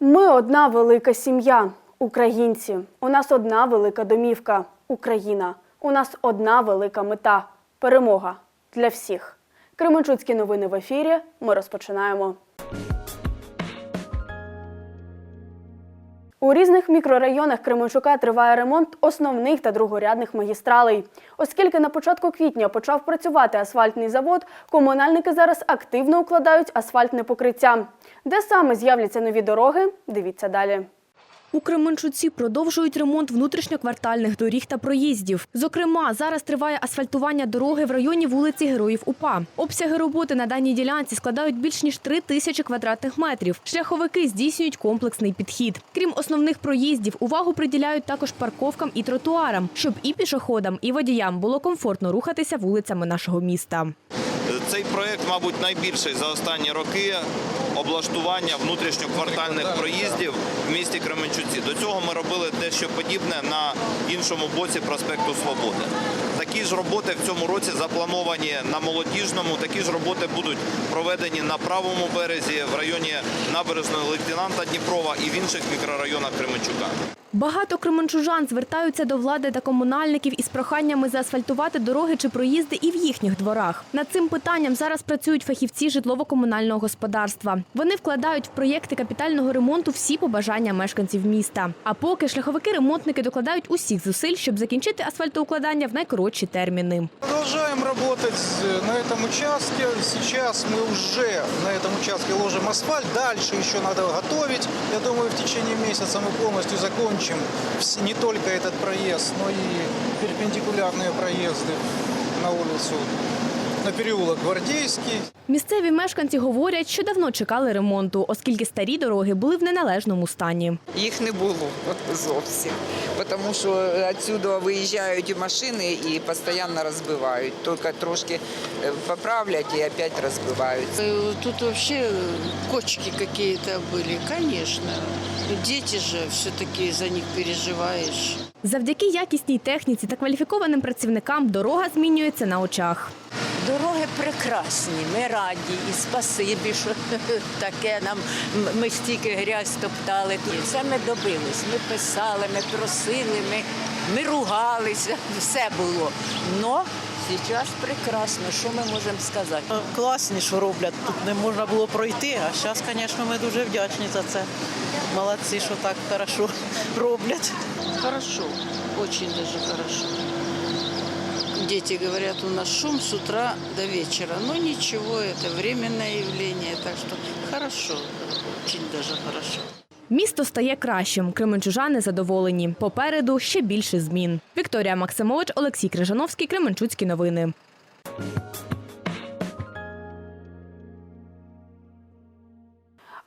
Ми одна велика сім'я, українці. У нас одна велика домівка Україна. У нас одна велика мета перемога для всіх. Кременчуцькі новини в ефірі. Ми розпочинаємо. У різних мікрорайонах Кременчука триває ремонт основних та другорядних магістралей. Оскільки на початку квітня почав працювати асфальтний завод, комунальники зараз активно укладають асфальтне покриття. Де саме з'являться нові дороги? Дивіться далі. У Кременчуці продовжують ремонт внутрішньоквартальних доріг та проїздів. Зокрема, зараз триває асфальтування дороги в районі вулиці Героїв УПА. Обсяги роботи на даній ділянці складають більш ніж 3 тисячі квадратних метрів. Шляховики здійснюють комплексний підхід. Крім основних проїздів, увагу приділяють також парковкам і тротуарам, щоб і пішоходам, і водіям було комфортно рухатися вулицями нашого міста. Цей проект, мабуть, найбільший за останні роки облаштування внутрішньоквартальних проїздів в місті Кременчуці. До цього ми робили дещо подібне на іншому боці проспекту Свободи. Такі ж роботи в цьому році заплановані на молодіжному. Такі ж роботи будуть проведені на правому березі в районі набережної лейтенанта Дніпрова і в інших мікрорайонах Кременчука. Багато кременчужан звертаються до влади та комунальників із проханнями заасфальтувати дороги чи проїзди і в їхніх дворах. Над цим питанням зараз працюють фахівці житлово-комунального господарства. Вони вкладають в проєкти капітального ремонту всі побажання мешканців міста. А поки шляховики-ремонтники докладають усіх зусиль, щоб закінчити асфальтоукладання в найкоротші терміни. Продолжаем работать э, на этом участке. Сейчас мы уже на этом участке ложим асфальт. Дальше еще надо готовить. Я думаю, в течение месяца мы полностью закончим вс- не только этот проезд, но и перпендикулярные проезды на улицу, на переулок Гвардейский. Місцеві мешканці говорять, що давно чекали ремонту, оскільки старі дороги були в неналежному стані. Їх не було от зовсім, тому що відсюди виїжджають машини і постійно розбивають. Тільки трошки е, поправлять і опять розбивають. Э, Тут вообще э, кочки какие-то были, конечно. Дети же все-таки за них переживаешь. Завдяки якісній техніці та кваліфікованим працівникам дорога змінюється на очах. Дороги прекрасні, ми раді і спасибі, що таке нам ми стільки грязь топтали. І Це ми добились. Ми писали, ми просили, ми, ми ругалися, все було. Но зараз прекрасно, що ми можемо сказати? Класні, що роблять. Тут не можна було пройти, а зараз, звісно, ми дуже вдячні за це. Молодці, що так хорошо роблять. Хорошо, очень даже хорошо. Дети говорят, у нас шум с утра до вечера. Но ничего, это временное явление, так что хорошо, очень даже хорошо. Місто стає кращим. Кременчужани задоволені. Попереду ще більше змін. Вікторія Максимович, Олексій Крижановський, Кременчуцькі новини.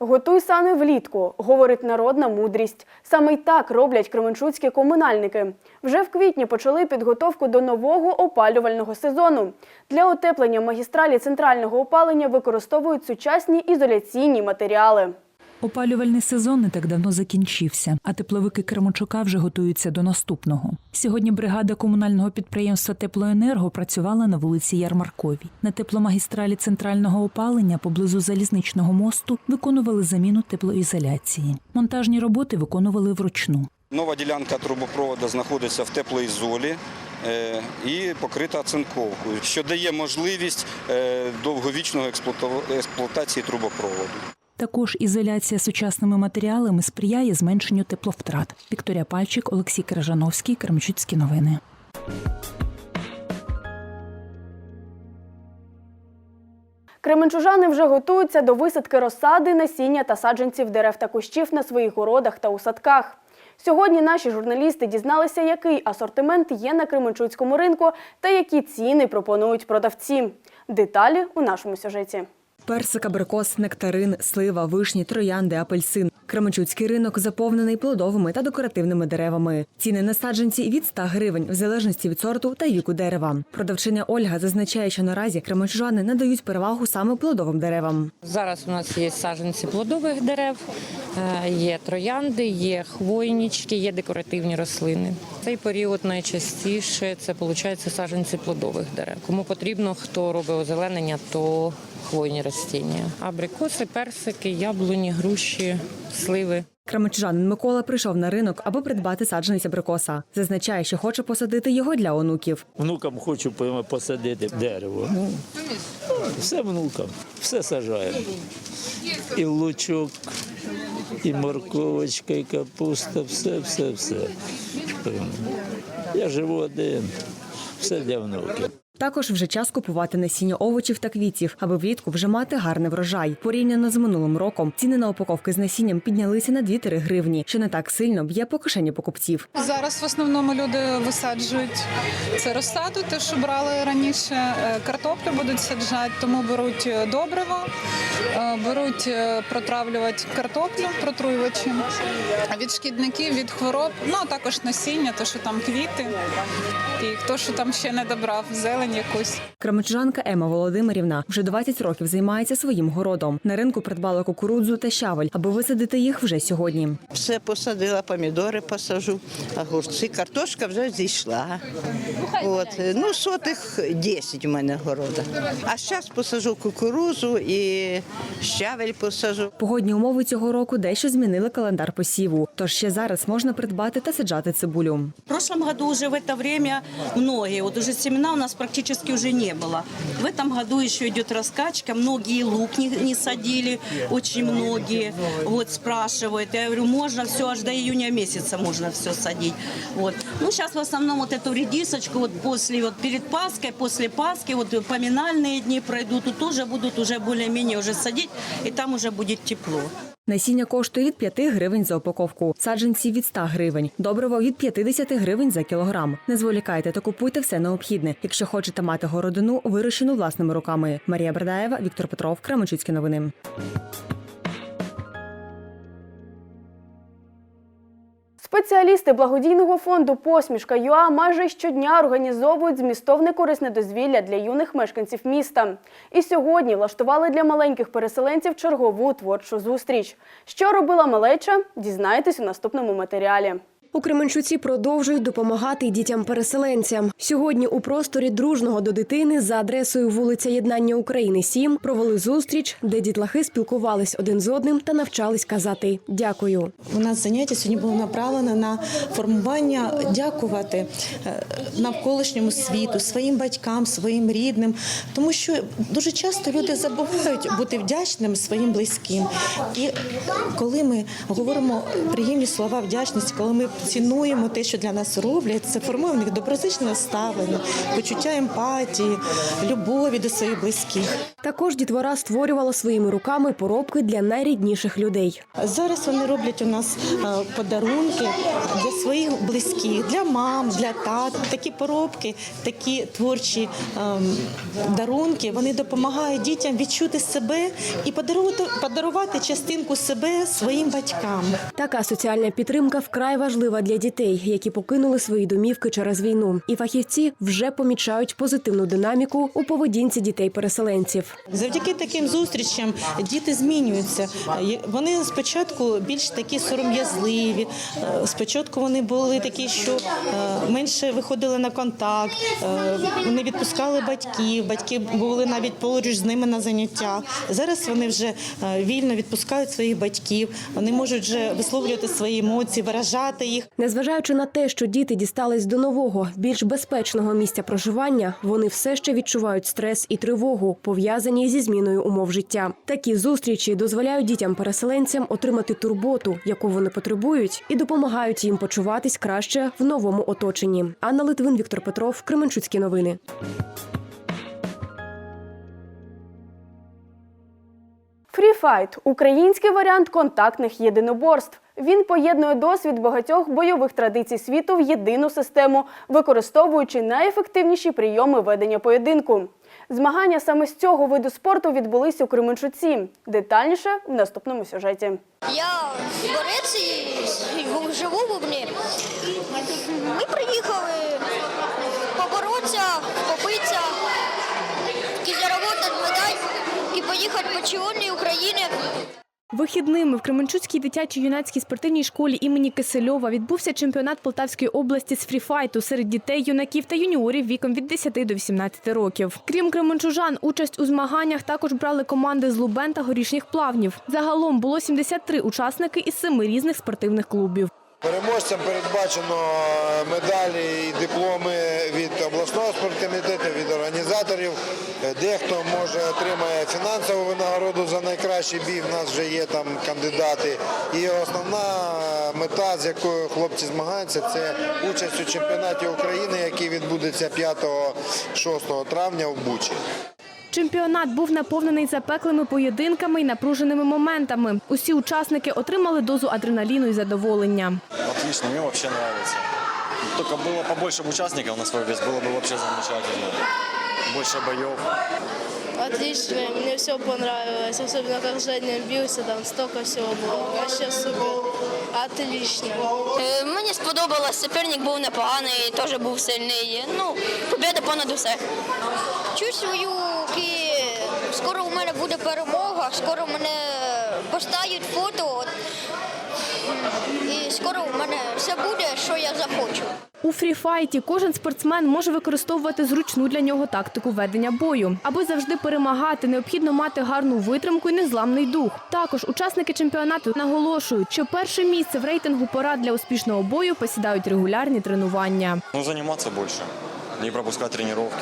Готуй сани влітку, говорить народна мудрість. Саме й так роблять кременчуцькі комунальники. Вже в квітні почали підготовку до нового опалювального сезону. Для утеплення магістралі центрального опалення використовують сучасні ізоляційні матеріали. Опалювальний сезон не так давно закінчився, а тепловики Кременчука вже готуються до наступного. Сьогодні бригада комунального підприємства Теплоенерго працювала на вулиці Ярмарковій. На тепломагістралі центрального опалення поблизу залізничного мосту виконували заміну теплоізоляції. Монтажні роботи виконували вручну. Нова ділянка трубопроводу знаходиться в теплоізолі е, і покрита цинковкою, що дає можливість е, довговічного експлуатації трубопроводу. Також ізоляція сучасними матеріалами сприяє зменшенню тепловтрат. Вікторія Пальчик, Олексій Крижановський, Кремчуцькі новини. Кременчужани вже готуються до висадки розсади, насіння та саджанців дерев та кущів на своїх городах та у садках. Сьогодні наші журналісти дізналися, який асортимент є на Кременчуцькому ринку та які ціни пропонують продавці. Деталі у нашому сюжеті. Персик, абрикос, нектарин, слива, вишні, троянди, апельсин. Кременчуцький ринок заповнений плодовими та декоративними деревами. Ціни на саджанці від 100 гривень, в залежності від сорту та віку дерева. Продавчиня Ольга зазначає, що наразі кременчужани надають перевагу саме плодовим деревам. Зараз у нас є саджанці плодових дерев, е, є троянди, є хвойнички, є декоративні рослини. Цей період найчастіше це виходить саджанці плодових дерев. Кому потрібно, хто робить озеленення, то хвойні ростіння. Абрикоси, персики, яблуні, груші, сливи. Кременчужанин Микола прийшов на ринок, аби придбати саджанець абрикоса. Зазначає, що хоче посадити його для онуків. Внукам хочу посадити дерево. Ну, все внукам, все сажаємо. І лучок, і морковочка, і капуста, все, все, все. Я живу один, все для внуків. Також вже час купувати насіння овочів та квітів, аби влітку вже мати гарний врожай. Порівняно з минулим роком ціни на упаковки з насінням піднялися на 2-3 гривні, що не так сильно б'є по кишені покупців. Зараз в основному люди висаджують це розсаду, те, що брали раніше. Е, Картоплю будуть саджати, тому беруть е, добриво, е, беруть протравлювати картоплю, протруювачі від шкідників, від хвороб, ну а також насіння, то що там квіти, і хто що там ще не добрав, зелень якусь. Кременчужанка Ема Володимирівна вже 20 років займається своїм городом. На ринку придбала кукурудзу та щавель, аби висадити їх вже сьогодні. Все посадила, помідори посажу, огурці, картошка вже зійшла. От. Ну, сотих 10 у мене города. А зараз посажу кукурузу і щавель посажу. Погодні умови цього року дещо змінили календар посіву. Тож ще зараз можна придбати та саджати цибулю. В прошлом году уже в это время многие, вот уже семена у нас практически уже не было. В этом году еще идет раскачка, многие лук не, не садили, очень многие вот спрашивают. Я говорю, можно все, аж до июня месяца можно все садить. Вот. Ну, сейчас в основном вот эту редисочку вот после, вот перед Пасхой, после Пасхи, вот поминальные дни пройдут, тут тоже будут уже более-менее уже садить, и там уже будет тепло. Насіння коштує від 5 гривень за упаковку, саджанці від 100 гривень, добриво від 50 гривень за кілограм. Не зволікайте та купуйте все необхідне, якщо хочете мати городину, вирощену власними руками. Марія Бердаєва, Віктор Петров, Кременчуцькі новини. Спеціалісти благодійного фонду Посмішка ЮА майже щодня організовують змістовне корисне дозвілля для юних мешканців міста. І сьогодні влаштували для маленьких переселенців чергову творчу зустріч. Що робила малеча? Дізнаєтесь у наступному матеріалі. У Кременчуці продовжують допомагати дітям-переселенцям. Сьогодні у просторі дружного до дитини за адресою вулиця Єднання України 7 провели зустріч, де дітлахи спілкувались один з одним та навчались казати дякую. У нас заняття сьогодні було направлено на формування дякувати е, навколишньому світу, своїм батькам, своїм рідним, тому що дуже часто люди забувають бути вдячними своїм близьким. І коли ми говоримо приємні слова вдячності, коли ми цінуємо те, що для нас роблять, це формує в них доброзичне ставлення, почуття емпатії, любові до своїх близьких. Також дітвора створювала своїми руками поробки для найрідніших людей. Зараз вони роблять у нас е, подарунки для своїх близьких, для мам, для тат. Такі поробки, такі творчі ем, дарунки. Вони допомагають дітям відчути себе і подарувати, подарувати частинку себе своїм батькам. Така соціальна підтримка вкрай важлива для дітей, які покинули свої домівки через війну. І фахівці вже помічають позитивну динаміку у поведінці дітей-переселенців. Завдяки таким зустрічам діти змінюються. Вони спочатку більш такі сором'язливі. е, Спочатку вони були такі, що е, менше виходили на контакт, е, вони відпускали батьків, батьки були навіть поруч з ними на заняттях. Зараз вони вже вільно відпускають своїх батьків, вони можуть вже висловлювати свої емоції, виражати їх. Незважаючи на те, що діти дістались до нового, більш безпечного місця проживання, вони все ще відчувають стрес і тривогу, пов'язані зі зміною умов життя. Такі зустрічі дозволяють дітям-переселенцям отримати турботу, яку вони потребують, і допомагають їм почуватись краще в новому оточенні. Анна Литвин, Віктор Петров, Кременчуцькі новини. Фріфайт український варіант контактних єдиноборств. Він поєднує досвід багатьох бойових традицій світу в єдину систему, використовуючи найефективніші прийоми ведення поєдинку. Змагання саме з цього виду спорту відбулись у Кременчуці. Детальніше в наступному сюжеті. Я борець і живу в Бубні. Ми приїхали поїхати по чемпіоні України. Вихідними в Кременчуцькій дитячій юнацькій спортивній школі імені Кисельова відбувся чемпіонат Полтавської області з фріфайту серед дітей, юнаків та юніорів віком від 10 до 18 років. Крім кременчужан, участь у змаганнях також брали команди з Лубен та горішніх плавнів. Загалом було 73 учасники із семи різних спортивних клубів. Переможцям передбачено медалі і дипломи від обласного спорткомітету, від організаторів. Дехто може отримає фінансову винагороду за найкращий бій. В нас вже є там кандидати. І основна мета, з якою хлопці змагаються, це участь у чемпіонаті України, який відбудеться 5-6 травня в Бучі. Чемпіонат був наповнений запеклими поєдинками і напруженими моментами. Усі учасники отримали дозу адреналіну і задоволення. Отлично, мне вообще нравится. Только было побольше бы участников на свой вес, было бы вообще замечательно. Больше боев. Отлично, мне все понравилось, особенно как Женя бился, там столько всего было. Вообще супер. Отлично. Е, Мені сподобалось, суперник був непоганий, теж був сильний. Ну, побіда понад усе. Чувствую, ки скоро у мене буде перемога, скоро мене поставлять фото. от. І скоро у мене все буде, що я захочу. У фріфайті кожен спортсмен може використовувати зручну для нього тактику ведення бою. Аби завжди перемагати, необхідно мати гарну витримку і незламний дух. Також учасники чемпіонату наголошують, що перше місце в рейтингу порад для успішного бою посідають регулярні тренування. Ну, заниматься больше, не пропускать тренировки.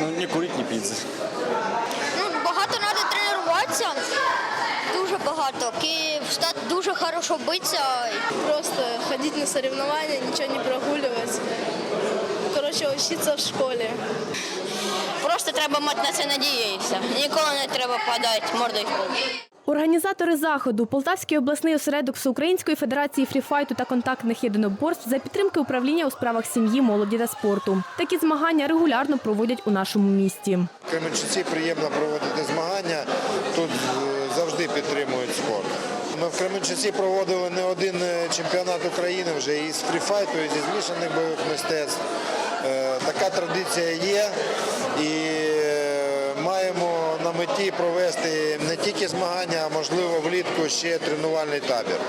Ну, не курить, не пить. Ну, багато треба тренуватися, багато. Ки стати дуже хорошо битися. Просто ходить на соревнования, ничего не прогуливать. Короче, учиться в школе. Просто треба мати на це надію і все. Ніколи не треба падати мордою в пол. Організатори заходу Полтавський обласний осередок Всеукраїнської федерації фріфайту та контактних єдиноборств за підтримки управління у справах сім'ї, молоді та спорту. Такі змагання регулярно проводять у нашому місті. В Кременчуці приємно проводити змагання. Тут е, завжди підтримують. Ми в Кременчуці проводили не один е, чемпіонат України вже і з фріфайту, і зі змішаних бойових мистецтв. Е, Така традиція є і е, маємо на меті провести не тільки змагання, а можливо влітку ще тренувальний табір.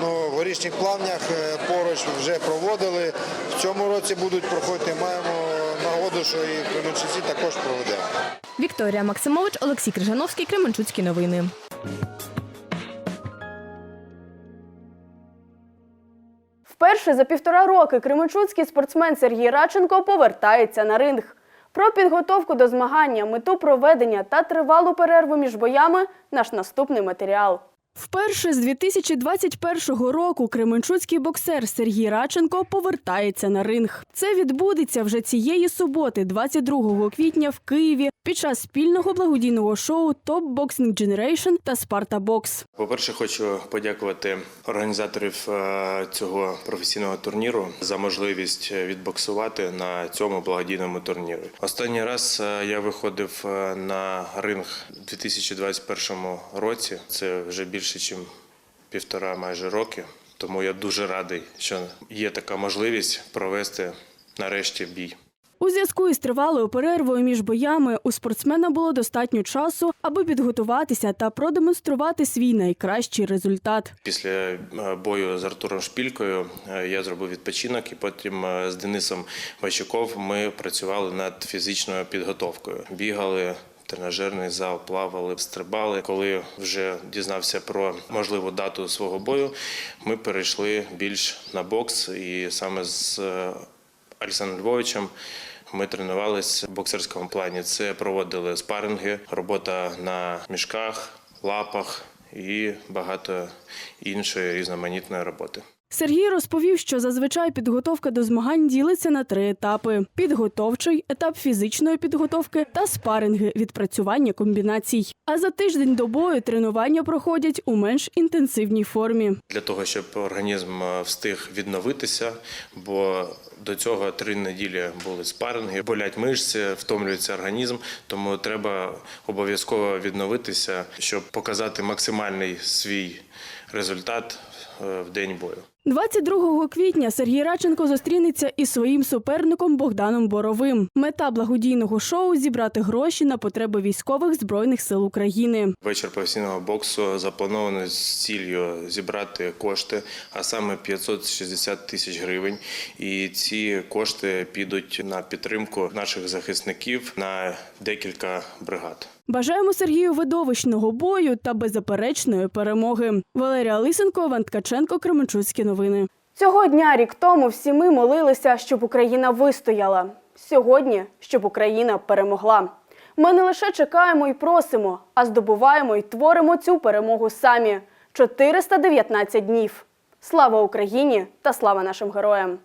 Ну, в горішніх плавнях поруч вже проводили. В цьому році будуть проходити. Маємо нагоду, що і в Кременчуці також проведемо. Вікторія Максимович, Олексій Крижановський, Кременчуцькі новини. Вперше за півтора роки кременчуцький спортсмен Сергій Радченко повертається на ринг. Про підготовку до змагання, мету проведення та тривалу перерву між боями наш наступний матеріал. Вперше з 2021 року кременчуцький боксер Сергій Радченко повертається на ринг. Це відбудеться вже цієї суботи, 22 квітня в Києві, під час спільного благодійного шоу Top Boxing Generation та Sparta Box. По-перше, хочу подякувати організаторів е, цього професійного турніру за можливість відбоксувати на цьому благодійному турнірі. Останній раз е, я виходив е, на ринг у 2021 році. Це вже більше, ніж півтора майже роки. Тому я дуже радий, що є така можливість провести нарешті бій. У зв'язку із тривалою перервою між боями у спортсмена було достатньо часу, аби підготуватися та продемонструвати свій найкращий результат. Після е, бою з Артуром Шпількою е, я зробив відпочинок, і потім е, з Денисом Ващуков ми працювали над фізичною підготовкою. Бігали. Тренажерний зал, плавали, стрибали. Коли вже дізнався про можливу дату свого бою, ми перейшли більш на бокс, і саме з е, Олександром Львовичем ми тренувалися в боксерському плані. Це проводили спаринги, робота на мішках, лапах і багато іншої різноманітної роботи. Сергій розповів, що зазвичай підготовка до змагань ділиться на три етапи: підготовчий, етап фізичної підготовки та спаринги відпрацювання комбінацій. А за тиждень до бою тренування проходять у менш інтенсивній формі. Для того щоб організм е, встиг відновитися, бо до цього три неділі були спаринги, болять мишці, втомлюється організм, тому треба обов'язково відновитися, щоб показати максимальний свій результат е, в день бою. 22 квітня Сергій Радченко зустрінеться із своїм суперником Богданом Боровим. Мета благодійного шоу зібрати гроші на потреби військових збройних сил України. Вечір професійного боксу заплановано з ціллю зібрати кошти, а саме 560 тисяч гривень. І ці кошти підуть на підтримку наших захисників на декілька бригад. Бажаємо Сергію видовищного бою та беззаперечної перемоги. Валерія Лисенко, Іван Ткаченко, Кременчуцькі новини. Цього дня рік тому всі ми молилися, щоб Україна вистояла. Сьогодні, щоб Україна перемогла. Ми не лише чекаємо і просимо, а здобуваємо і творимо цю перемогу самі. 419 днів. Слава Україні та слава нашим героям!